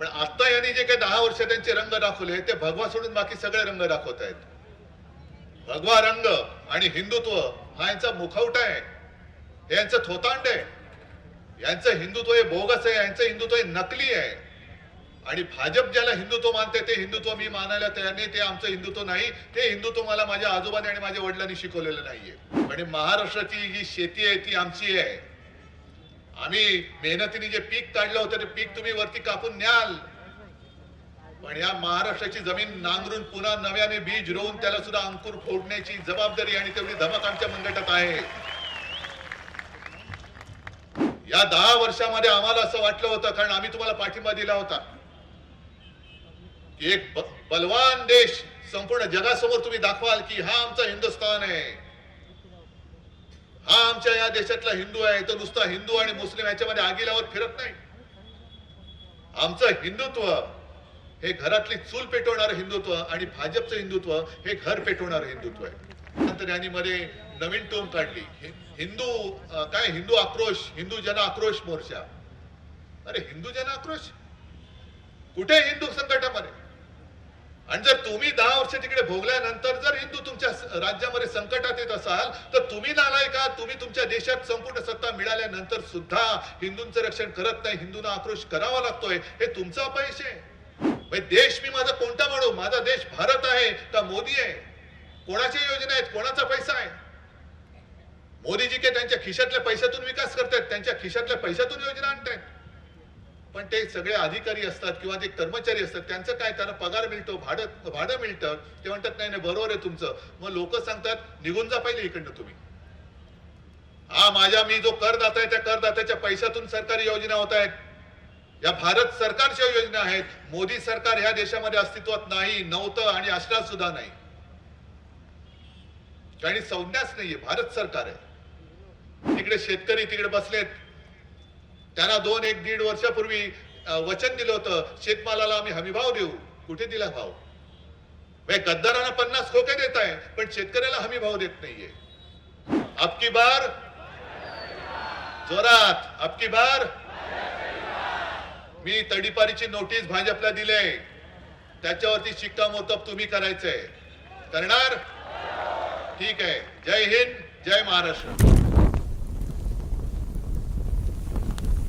पण आता यांनी जे काही दहा वर्ष त्यांचे रंग दाखवले ते भगवा सोडून बाकी सगळे रंग दाखवत आहेत. भगवा रंग आणि हिंदुत्व हा यांचा मुखवटा आहे. हे यांचं थोतांड आहे. यांचं हिंदुत्व हे बोगस आहे यांचं हिंदुत्व हे नकली आहे. आणि भाजप ज्याला हिंदुत्व मानते ते हिंदुत्व मी मानायला तयार नाही ते आमचं हिंदुत्व नाही. ते हिंदुत्व मला माझ्या आजोबाने आणि माझ्या वडिलांनी शिकवलेलं नाहीये. आणि महाराष्ट्राची जी शेती आहे ती आमची आहे. आम्ही मेहनतीने जे पीक काढलं होतं ते पीक तुम्ही वरती कापून न्याल. पण या महाराष्ट्राची जमीन नांगरून पुन्हा नव्याने बीज रोवून त्याला सुद्धा अंकुर फोडण्याची जबाबदारी आणि तेवढी धमक आमच्या मनगटात आहे. या दहा वर्षामध्ये आम्हाला असं वाटलं होतं कारण आम्ही तुम्हाला पाठिंबा दिला होता. एक बलवान देश संपूर्ण जगासमोर तुम्ही दाखवाल की हा आमचा हिंदुस्थान आहे. हा आमच्या या देशातला हिंदू आहे तो नुसता हिंदू आणि मुस्लिम याच्यामध्ये आगीलावर फिरत नाही. आमचं हिंदुत्व हे घरातली चूल पेटवणारं हिंदुत्व आणि भाजपचं हिंदुत्व हे घर पेटवणारं हिंदुत्व आहे. नंतर यांनी मध्ये नवीन टोम काढली. हिंदू काय हिंदू आक्रोश हिंदू जन आक्रोश मोर्चा. अरे हिंदू जन आक्रोश? कुठे हिंदू संकटामध्ये? आणि जर तुम्ही वर्ष तिकडे भोगल्यानंतर जर हिंदू तुमच्या राज्यामध्ये संकटात येत असाल तर तुम्ही नालाय का तुम्ही तुमच्या देशात संपूर्ण सत्ता मिळाल्यानंतर सुद्धा हिंदूंचं रक्षण करत नाही हिंदूंना आक्रोश करावा लागतोय हे तुमचा अपयश आहे. देश मी माझा कोणता म्हणू माझा देश भारत आहे का मोदी आहे. कोणाच्या योजना आहेत? कोणाचा पैसा आहे? मोदीजी के त्यांच्या खिशातल्या पैशातून विकास करतायत? त्यांच्या खिशातल्या पैशातून योजना आणतायत? पण ते सगळे अधिकारी असतात किंवा ते कर्मचारी असतात त्यांचं काय? त्यांना पगार मिळतो भाडं भाडं मिळतं. ते म्हणतात नाही नाही बरोबर आहे तुमचं. मग लोक सांगतात निघून जा पहिले इकडनं तुम्ही. हा माझ्या मी जो करदाता आहे त्या करदात्याच्या पैशातून सरकारी योजना होत आहेत. या भारत सरकारच्या योजना आहेत. मोदी सरकार ह्या देशामध्ये अस्तित्वात नाही नव्हतं आणि असणार सुद्धा नाही. आणि संज्ञाच नाहीये. भारत सरकार आहे. तिकडे शेतकरी तिकडे बसलेत. त्यांना दोन एक दीड वर्षापूर्वी वचन दिलं होतं शेतमालाला आम्ही हमीभाव देऊ. कुठे दिला भाव? गद्दारांना पन्नास खोके देत आहे पण शेतकऱ्याला हमी भाव देत नाहीये. अबकी बार? जोरात. अबकी बार? मी तडीपारीची नोटीस भाजपला दिले त्याच्यावरती शिक्कामोर्तब तुम्ही करायचंय. करणार? ठीक आहे. जय हिंद जय महाराष्ट्र.